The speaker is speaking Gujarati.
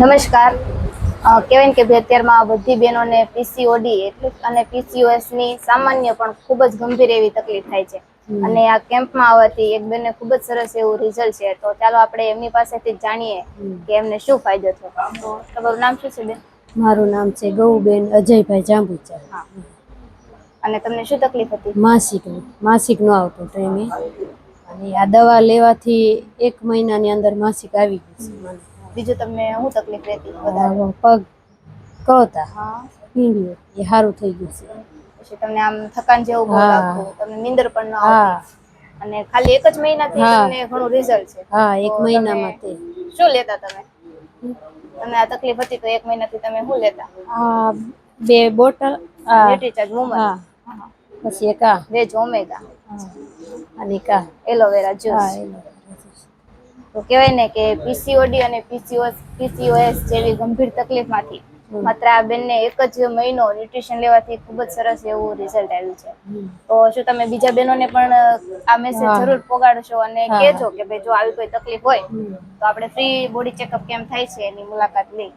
નમસ્કાર. કહેવાય ને કે ભાઈ અત્યારમાં બધી બહેનોને પીસીઓડી એટલે અને પીસીઓએસની સામાન્ય પણ ખૂબ જ ગંભીર એવી તકલીફ થાય છે. અને આ કેમ્પમાં આવવાથી એક બેનને ખૂબ જ સરસ એવું રિઝલ્ટ છે. તો ચાલો આપણે એમની પાસેથી જાણીએ કે એમને શું ફાયદો થયો. તો તમારું નામ શું છે બેન? મારું નામ છે ગૌબેન અજયભાઈ જાંબુચા. હા. અને તમને શું તકલીફ હતી? માસિક માસિક નો આવતો ટાઈમે અને આ દવા લેવાથી એક મહિનાની અંદર માસિક આવી ગયું છે. મને બીજું તમને શું તકલીફ રહેતી વધારે? પગ કહોતા હા. એ સારું થઈ ગયું છે. પછી તમને આમ થકાન જેવું બહુ લાગતું તમને નીંદર પણ ન આવતી. અને ખાલી એક જ મહિનાથી તમને ઘણું રિઝલ્ટ છે. હા એક મહિનામાં તે. શું લેતા તમે? તમને આ તકલીફ હતી તો એક મહિનાથી તમે શું લેતા? આ બે બોટલ આ ન્યુટ્રીચાર્જ વુમન પછી એક આ. Veg omega. અને એક એલોવેરા હા જ્યુસ તો કહેવાય ને કે પીસીઓડી અને પીસીઓએસ પીસીઓએસ જેવી ગંભીર તકલીફમાંથી. માત્ર આ બેનને એક જ મહિનો ન્યુટ્રિશન લેવાથી ખૂબ જ સરસ એવું રિઝલ્ટ આવ્યું છે. તો શું તમે બીજા બહેનોને પણ આ મેસેજ જરૂર પોગાડશો અને. કહેજો કે ભાઈ જો આવી કોઈ તકલીફ હોય તો આપણે ફ્રી બોડી ચેકઅપ કેમ થાય છે એની મુલાકાત લઈ.